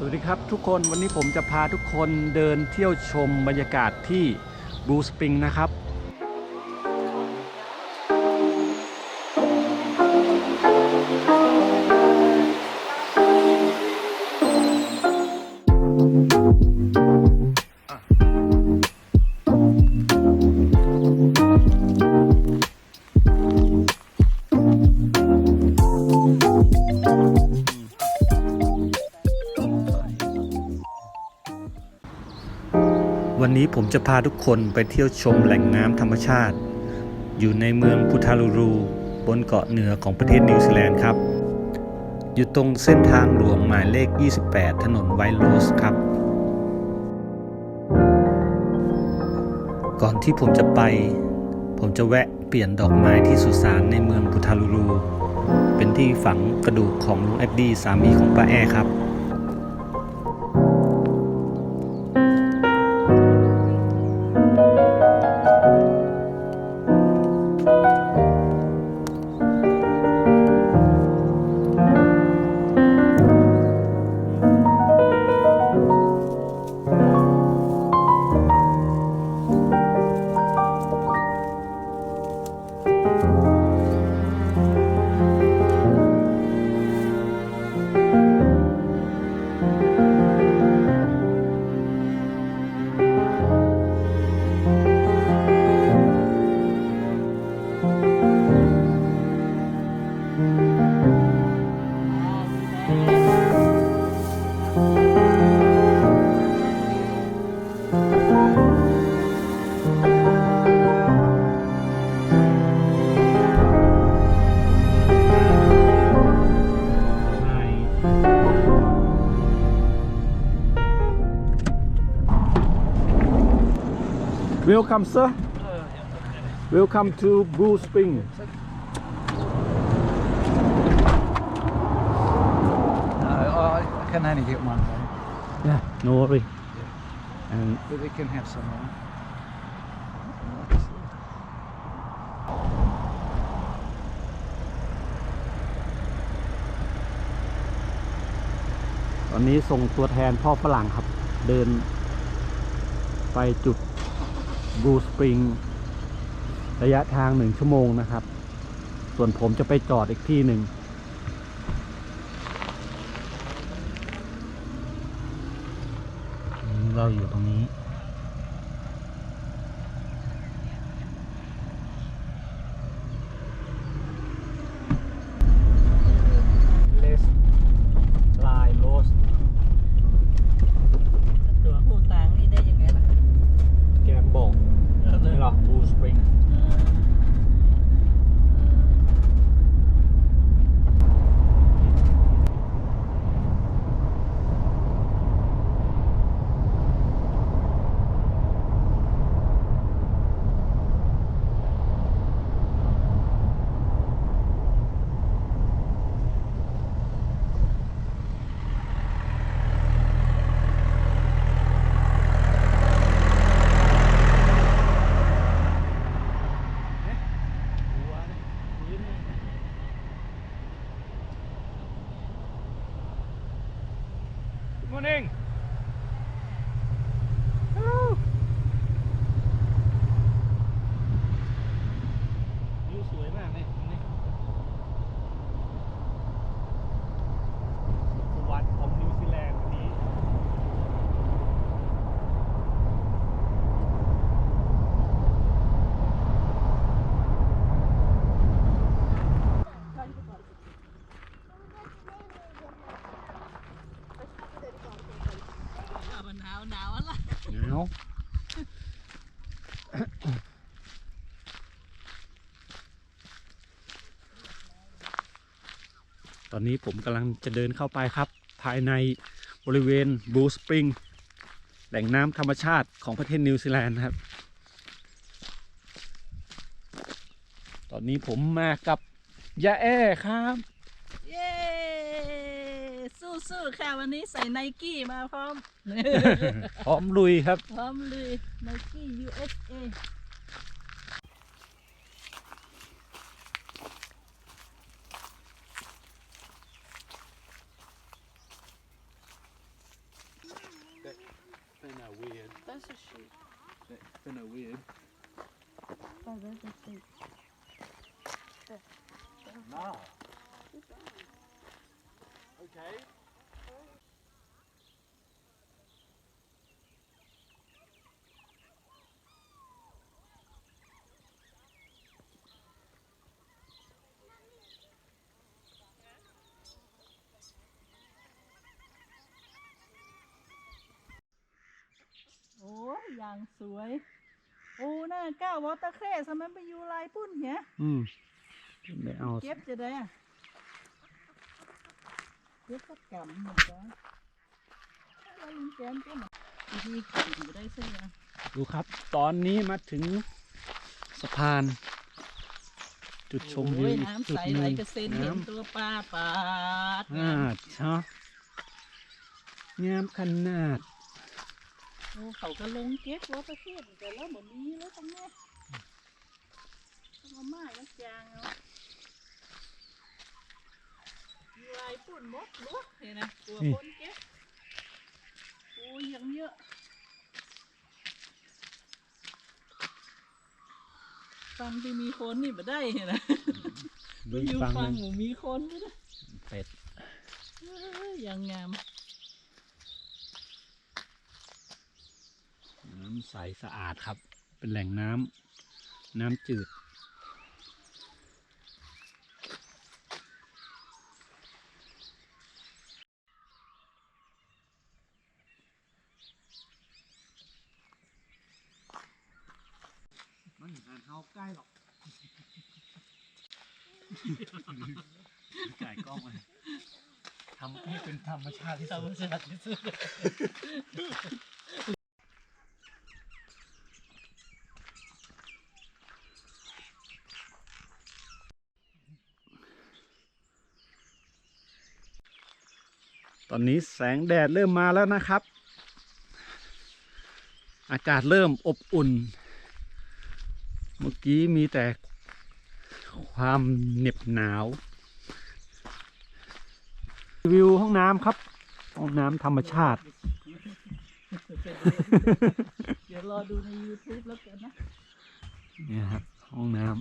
สวัสดีครับทุกคนวันนี้ผมจะพาทุกคนเดินเที่ยวชมบรรยากาศที่บลูสปริงนะครับ ผมจะพาทุกคนไปเที่ยวชมแหล่งน้ำธรรมชาติ อยู่ในเมืองพุทาลูรู บนเกาะเหนือของประเทศนิวซีแลนด์ครับ อยู่ตรงเส้นทางหลวงหมายเลข 28 ถนนไวโรสครับ ก่อนที่ผมจะไป ผมจะแวะเปลี่ยนดอกไม้ที่สุสานในเมืองพุทาลูรู เป็นที่ฝังกระดูกของลุงเอ็ดดี้สามีของป้าแอครับ Welcome sir Welcome to Blue Spring No, I, I can only get one though, Yeah no worry and but we can have some more. ตอนนี้ส่งตัวแทนพ่อฝรั่งครับ เดินไปจุด บูสปริงระยะทางหนึ่งชั่วโมงนะครับ ส่วนผมจะไปจอดอีกที่หนึ่งเราอยู่ตรงนี้ เลสลายโรส ตัวผู้ต่างนี่ได้ยังไงล่ะ แกมบอกนี่หรอบูสปริง เออเออ มอร์นิ่งวิวสวยมากเลยตรงนี้สวรรค์ของนิวซีแลนด์วันนี้ เอามันหนาวหนาวอะไร หนาว ตอนนี้ผมกำลังจะเดินเข้าไปครับ ภายในบริเวณบูสปริงแหล่งน้ำธรรมชาติของประเทศนิวซีแลนด์นะครับ ตอนนี้ผมมากับยาแอครับ เย้สู้ๆค่ะวันนี้ใส่ไนกี้มาพร้อม พร้อมลุยครับ พร้อมเลยไนกี้ USA That's a sheep. Don't know weird. Oh, that's a sheep. Nah. Okay. โอ้ยอย่างสวยโอ้น่าก้าววอเตอร์เคสมันไปอยู่ลายปุ่นเหี้ยอืมได้เอา เก็บจะได้อะ เก็บสักกำหนึ่งจ้ะแล้วลุงแกนก็มาดีๆกินอยู่ได้สักอย่างดูครับ ตอนนี้มาถึงสะพาน จุดชมวิวโอ้ยอีกน้ำจุดใสหไหลนึ่งกระเซ็นเห็นน้ำตัวปลาปาดอ่าชะงามขนาด โอ้เขาก็ลงเก็บวอเตอร์เคสแต่แล้วแบบนี้แล้วตรงนี้ต้องเอาไม้มาจางเอามี ลายปุ่นมดลุกเห็นนะตัวคนเก็บโอ้ยยังเยอะฟังที่มีคนนี่มาได้เห็นนะเบิ่งอยู่ฟังฟังหหนึ่งมูมีคนก็ได้เป็ดเอ้ยยังงามน้ำใสสะอาดครับ เป็นแหล่งน้ำน้ำจืด มันอ่าใกล้หรอกจ่ายกล้องมาทำให้เป็นธรรมชาติที่ธรสุรมชาติที่สุดตอนนี้แสงแดดเริ่มมาแล้วนะครับ อากาศเริ่มอบอุ่น มื่อกี้มีแต่ความเหน็บหนาว วิวห้องน้ำครับ ห้องน้ำธรรมชาติ เดี๋ยวรอดูใน YouTube แล้วกันนะเนี่ยครับห้องน้ำ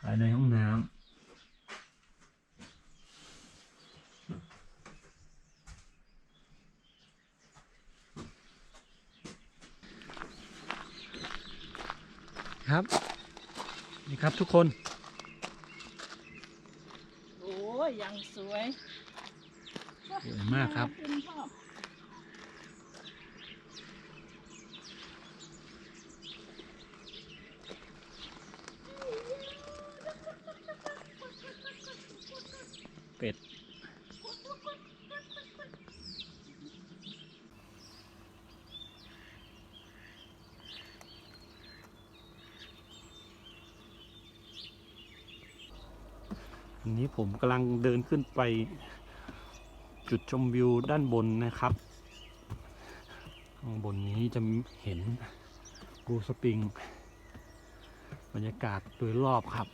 ภายในห้องน้ำ ครับ นี่ครับทุกคน โอ้ยยังสวย สวยมากครับขึ้นชอบเป็ นี้ผมกำลังเดินขึ้นไปจุดชมวิวด้านบนนะครับ ข้างบนนี้จะเห็นบูสปริง บรรยากาศโดยรอบครับ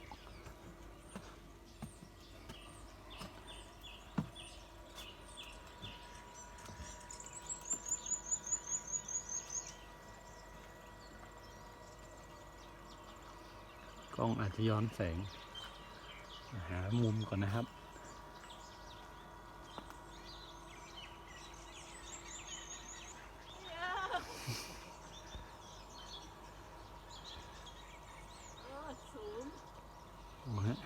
กล้องอาจจะย้อนแสง หามุมก่อนนะครับ โอ้ยสูง โอ้ฮะ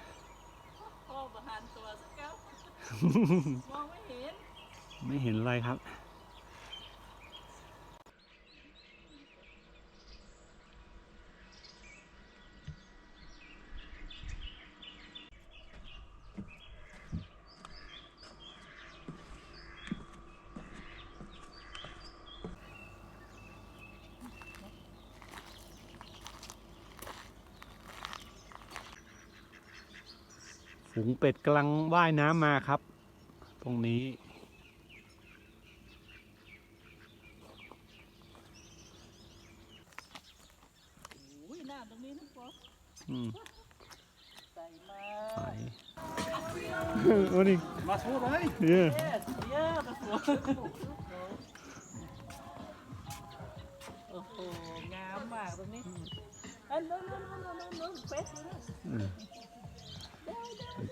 พ่อประหารตัวสักแก้ว มองไม่เห็น ไม่เห็นอะไรครับ ฝูงเป็ดกำลังว่ายน้ำมาครับ ตรงนี้ โอ้ยหน้าตรงนี้นะพ่ออืมใส่มา ไปโอ้นี่ Must water, eh? yeah yes yeah นะพ่อโอ้โห งามมากตรงนี้เอันนู้นนู้นนู้นนู้นนู้นเป็ดอยู่นู่น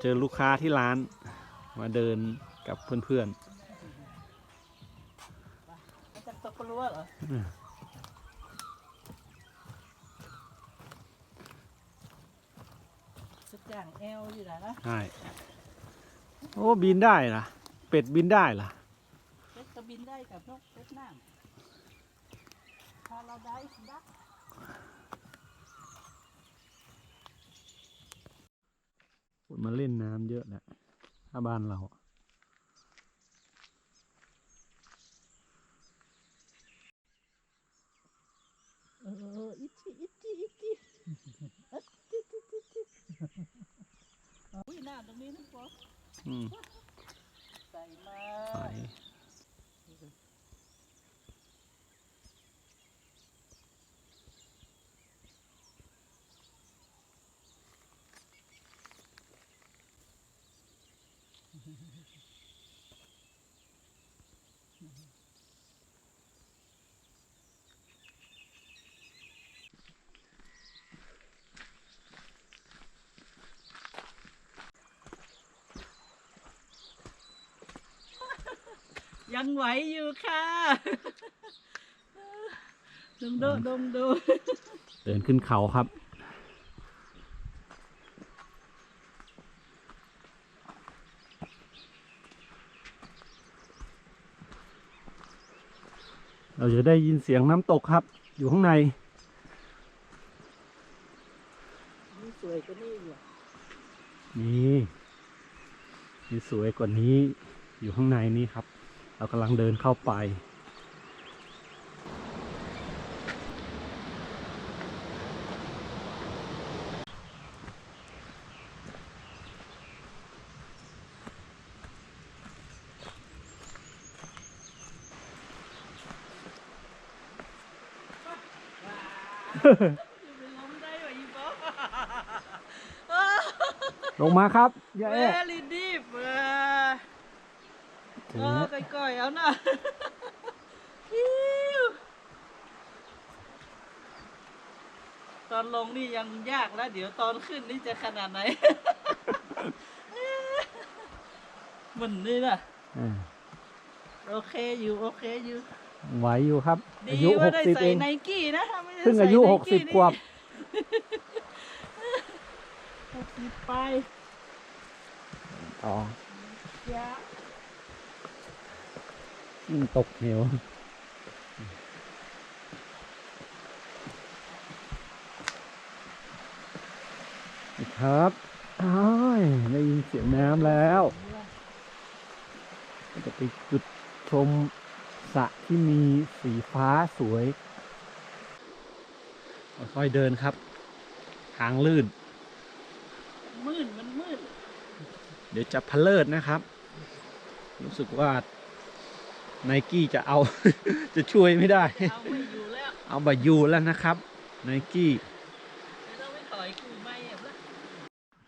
เจอลูกค้าที่ร้านมาเดินกับเพื่อนมาจากตะกรัวเหรอๆอืมสุดย่างแอลอยู่ไหนนะใช่โอ้บินได้ล่ะ เป็ดบินได้ล่ะเป็ดก็บินได้กับนกเป็ดน้ำพาเราได้ดัก มาเล่นน้ำเยอะแหละถ้าบ้านเราเอออิจิอิจิอิจิอิจิอิจิอิจิอุ้ยหน้าตรงนี้นะป๊ออืมใส่มา ใส ยังไหวอยู่ค่ะดมดูดมดูเดินขึ้นเขาครับ เราจะได้ยินเสียงน้ำตกครับ อยู่ข้างในนี่สวยกว่านี่อยู่นี่มีสวยกว่านี้อยู่ข้างในนี้ครับ เรากำลังเดินเข้าไปเป็นล้มได้ไหมอีป๊อลงมาครับอย่าเวแอะลีดีบเออ ถึงเออแล้วก่อยๆเอาหน่ะอิ๊วตอนลงนี่ยังยากแล้ว เดี๋ยวตอนขึ้นนี่จะขนาดไหน มันนี่นะอ่าโอเคอยู่โอเคอยู่ ไหวอยู่ครับดีอายุหว่ากได้สิบใส่เอง ไนกี้นะถ้าไม่ได้เพิ่งใส่อายุไนหกสิบนี่ กว่า หกสิบไปอ๋อ ยะอืม ตกเหวครับอ้ายได้ยินเสียงน้ำแล้ว จะไปจุดชมสระที่มีสีฟ้าสวยค่อยๆเดินครับ ทางลื่น มืดมันมืด เดี๋ยวจะพะเลิดนะครับ รู้สึกว่า ไนกี้จะเอา จะช่วยไม่ได้ เอาไม่อยู่แล้วเอาบายูแล้วนะครับไนกี้ไม่ต้องไปถอยกูไม่เอ็มละ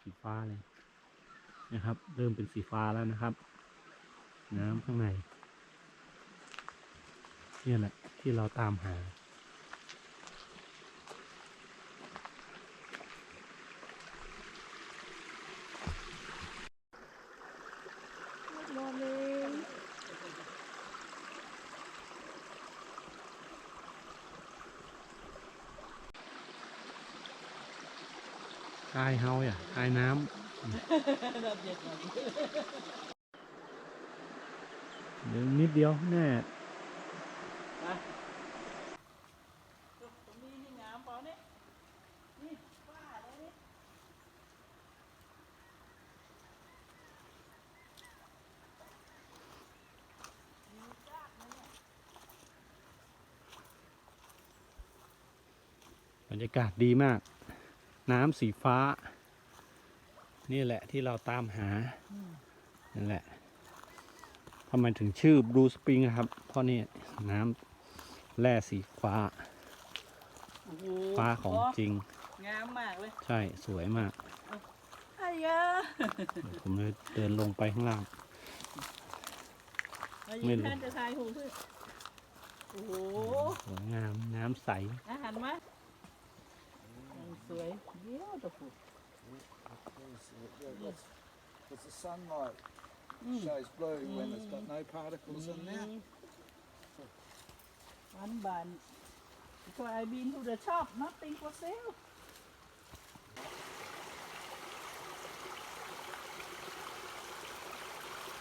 สีฟ้าเลยนะครับ เริ่มเป็นสีฟ้าแล้วนะครับ น้ำข้างในเนี่ยแหละที่เราตามหา มอร์นิ่ง อายเฮาอะอายน้ำเดี๋ยวนิดเดียวแน่บรรยากาศดีมาก น้ำสีฟ้า นี่แหละที่เราตามหา นั่นแหละทำไมถึงชื่อบลูสปริงครับ เพราะนี่น้ำแร่สีฟ้า โอ้โหฟ้าของจริง งามมากเลยใช่สวยมาก ไอ้ยาเดี๋ยวผมเลยเดินลงไปข้างล่างเอาไม่ยิงรู้ ท่านจะทายหูเพื่อนโอ้โหสวยงามน้ำใส อาหารมายัง สวยเดี๋ยวตะปู Because the sunlight อืม shows blue when it's got no particles in there. วันบาน because I been to the shop nothing for sale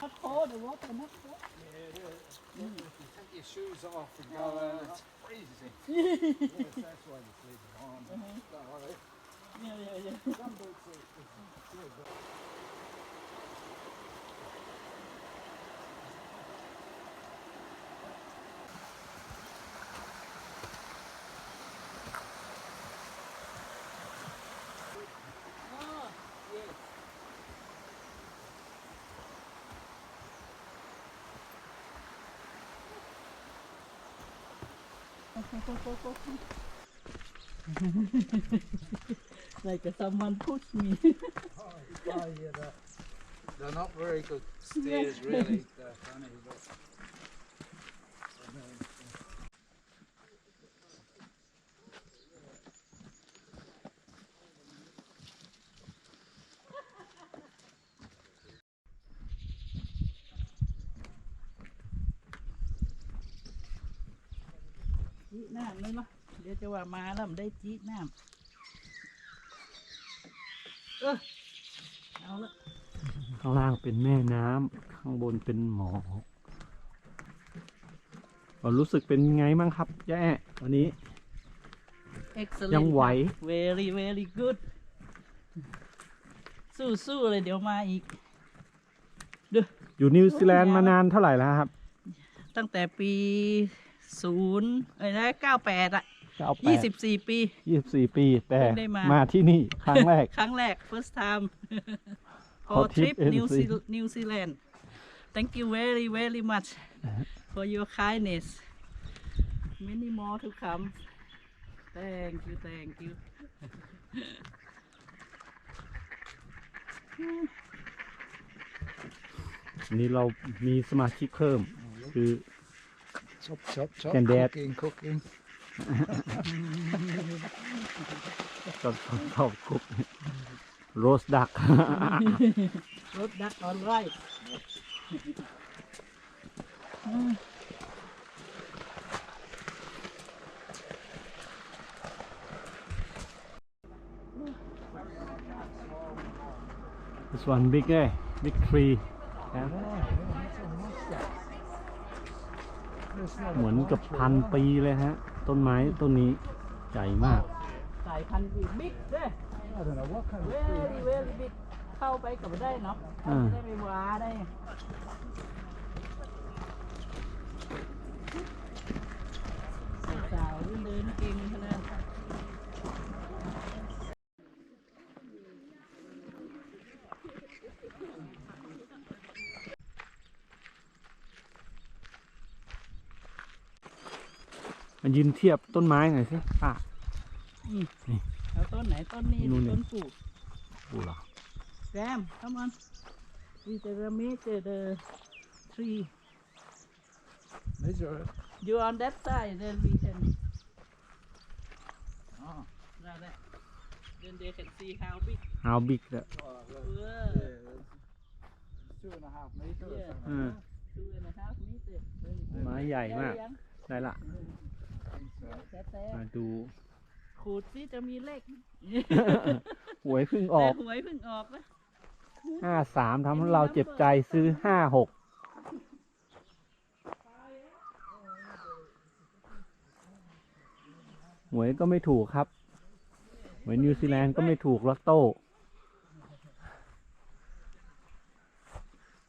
นักโคเดี๋ยวว่าแต่นักโค If you take your shoes off and go out, it's freezing. yes, that's why the sleep on. Don't worry. เ like someone pushed me oh yeah, that, they're not very good stairs, really. They're funny, but. I mean, จี น้ำเลยเนาะเดี๋ยวจะว่ามาแล้วมันได้จีน้ำเออเอาละข้างล่างเป็นแม่น้ำข้างบนเป็นหมอกเรารู้สึกเป็นไงบ้างครับแย่วันนี้ excellent ยังไหวครับ very very good สู้สู้เลยเดี๋ยวมาอีกอยู่นิวซีแลนด์มานานเท่าไหร่แล้วครับ ตั้งแต่ปีศูนย์เอ้ยนะเก้าแปดอะ เก้าแปยี่ดสิบสี่ปียี่สิบสี่ปี แต่เพิ่งได้มา มาที่นี่ครั้งแรก ครั้งแรก first time For for trip trip New NC Zeal- New Zealand thank you very very much for your kindness many more to come thank you thank you วันนี้เรามีสมาชิกเพิ่ม คือ chop, chop, chop. Can dad- Cooking, cooking. ชอบชอบชอบคุกโรสดัก รถดักออนไลน์ this one big เลย big tree ครับ It's not เหมือนกับพันปีเลยฮะ ต้นไม้ต้นนี้ใหญ่มาก สายพันธุ์อีกบิ๊กเด้ I don't know what kind of very tree. very big เข้าไปกับไม่ได้เนาะอ่าได้ไปว้าได้สาวๆเดินเก่งขนาด มันยืนเทียบต้นไม้หน่อยสิป้าเอาต้นไหนต้นนี้นู่นนี่ ต้นปลูกดูเหรอ Ram, come on. We the measure the tree. Measure it. You on that side, then we can. Oh, Like that. Then they can see how big. how big ละ oh, well, Yeah. yeah, it's two and a half meter or Yeah. something. อืม Two and a half meter. Very good. ไม้ใหญ่มาก ได้ยังได้ละ I think so. แต่แต่ มาดูขูดสิจะมีเลขหวยเพิ่งออกแต่หวยเพิ่งออกนะห้าสามทำให้เราเจ็บใจซื้อห้าหกหวยก็ไม่ถูกครับหวยนิวซีแลนด์ก็ไม่ถูกลอตโต้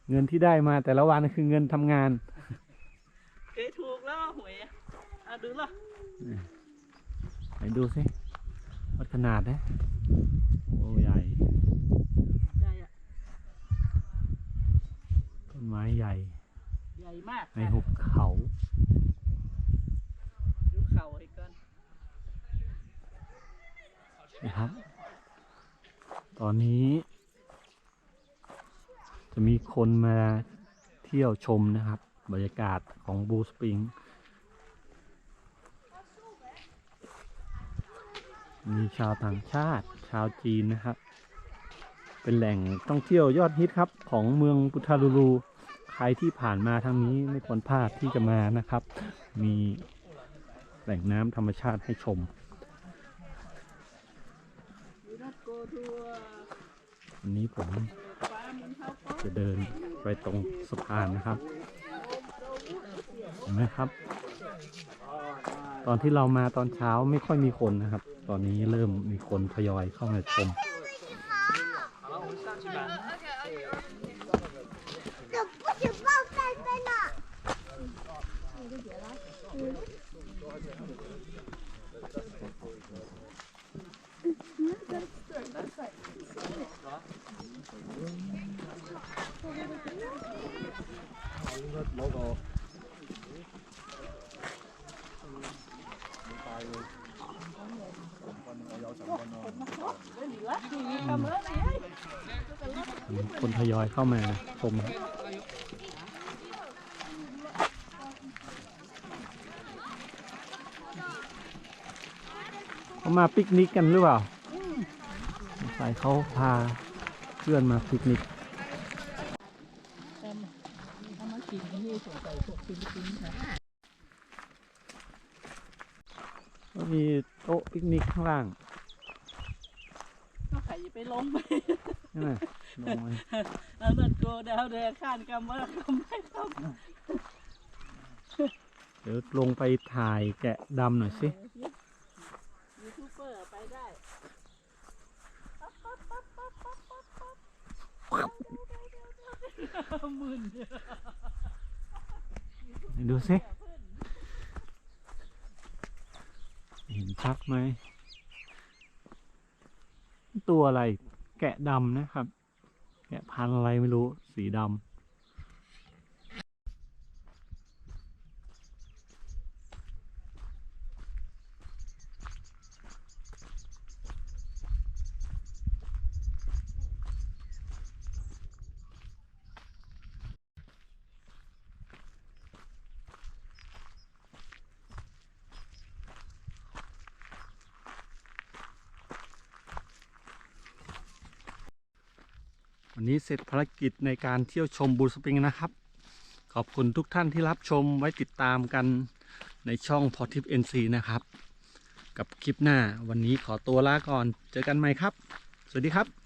เงินที่ได้มาแต่ละวันคือเงินทำงาน เคยถูกแล้วหวยอะอะดูละ ไหนดูสิวัดขนาดนะโอ้ใหญ่ใหญ่อะต้นไม้ใหญ่ ใหญ่มากในหุบเขาดูเข่าอีกก่อนนะครับ ตอนนี้ จะมีคนมาเที่ยวชมนะครับ บรรยากาศของบูสปริง มีชาวต่างชาติ ชาวจีนนะครับ เป็นแหล่งท่องเที่ยวยอดฮิตครับ ของเมืองพุทารูรูใครที่ผ่านมาทางนี้ไม่ควรพลาดที่จะมานะครับ มีแหล่งน้ำธรรมชาติให้ชมวันนี้ผมจะเดินไปตรงสะพานนะครับเห็นไหมครับ ตอนที่เรามาตอนเช้าไม่ค่อยมีคนนะครับ ตอนนี้เริ่มมีคนทยอยเข้ามาชม เข้ามาชมเขามาปิกนิกกันหรือเปล่าสงสัยเขาพาเพื่อนมาปิกนิกถ้ามาถ้ามากินที่นี่สงสัยพวกฟิลิปปินส์ค่ะก็มีโต๊ะปิกนิกข้างล่างก็ใครจะไปลงไปใช่ไหมลงไป แล้วนั่นโกดาวเดข้านกำว่าคำไม่คำเดี๋ยวลงไปถ่ายแกะดำหน่อยสิยูทูบเบอร์ไปได้มึนดูสิเห็นชัดไหม ตัวอะไรแกะดำนะครับ แกะพันธ์อะไรไม่รู้สีดำ วันนี้เสร็จภารกิจในการเที่ยวชมบูสปริงนะครับ ขอบคุณทุกท่านที่รับชมไว้ติดตามกันในช่องพอทิปเอ็นซีนะครับ กับคลิปหน้าวันนี้ขอตัวลาก่อน เจอกันใหม่ครับ สวัสดีครับ